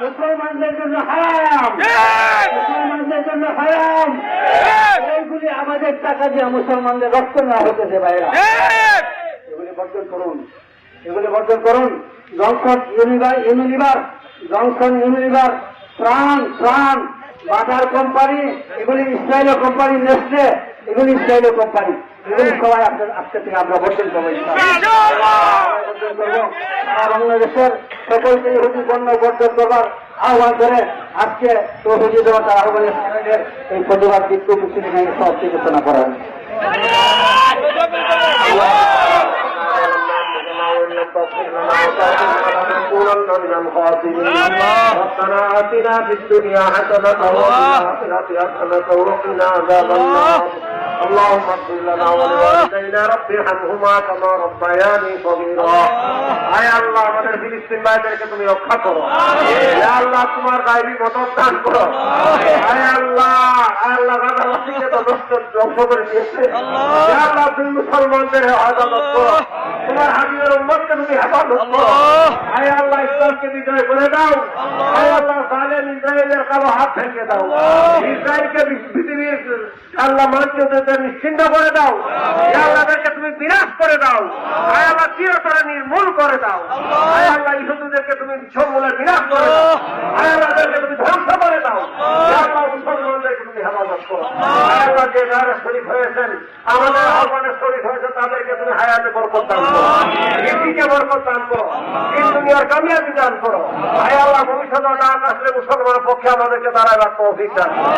মুসলমানদের জন্য হারাম। মুসলমানদের জন্য হারাম। এইগুলি আমাদের টাকা দিয়ে মুসলমানদের রক্ত না হতেছে বাইরা এগুলি বর্জন করুন। এগুলি বর্জন করুন। Johnson ইউনিভার Unilever. Johnson Unilever. Pran Pran butter company এগুলি ইসরায়েলের কোম্পানি নেসলে এগুলি ইসরায়েলের কোম্পানি। এগুলি সবাই আপনার আজকে থেকে আমরা বর্জন করব বাংলাদেশের সকলকে ইহুদি পণ্য বর্জন করবার আহ্বান করে আজকে তৌহিদি জনতা আহ্বানের চ্যানেলের এই প্রতিবাদ বিক্ষোভ মিছিল এখানে সমাপ্তি ঘোষণা করা হয়েছে ربنا آتنا في الدنيا حسنة وفي الآخرة حسنة وقنا عذاب النار اللهم اغفر لنا ولوالدينا رب ارحمهما كما ربياني صغيرا আয় আল্লাহ আমাদের ফিলিস্তিন ভাইদেরকে তুমি রক্ষা করো ইয়া আল্লাহ তোমার গাইবি মদত দান করো আয় আল্লাহ আয় আল্লাহ গাজাবাসীকে তো নষ্ট ধ্বংস করে দিয়েছে ইয়া আল্লাহ তুমি মুসলমানদের হেফাজত করো তোমার হাবিবের উম্মতকে তুমি হেফাজত করো আয় আল্লাহ ইসলামকে বিজয় করে দাও। আল্লাহ। জালেম ইসরায়েলের কালো হাত ভেঙে দাও। ইসরায়েলকে পৃথিবীর আল্লাহ মানচিত্রতে নিশ্চিন্ন করে দাও। আল্লাহদেরকে তুমি বিনাশ করে দাও। আল্লাহ। চিরতরে নির্মূল করে দাও। আল্লাহ। ইহুদিদেরকে তুমি সমূলে বিনাশ করে দাও। আল্লাহদেরকে তুমি ধ্বংস করে দাও। আল্লাহ। মুসলমানদেরকে তুমি হেফাজত করো। আল্লাহ। যে যারা শরীফ হয়েছেন আমাদের আহ্বানের শরীফ হয়েছে তাদেরকে তুমি হায়াতে বরকত করো। ঋষিকে বরকত দান করো এই দুনিয়ার কামিয়াবি দান করো আয় আল্লাহ ভবিষ্যতে ডাক আসলে মুসলমানের পক্ষে আমাদেরকে দাঁড়াবার তৌফিক দান করো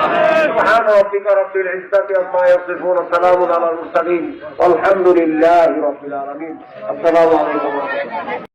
سبحان ربك رب العزة عما يصفون وسلام على المرسلين والحمد لله رب العالمين السلام عليكم ورحمة الله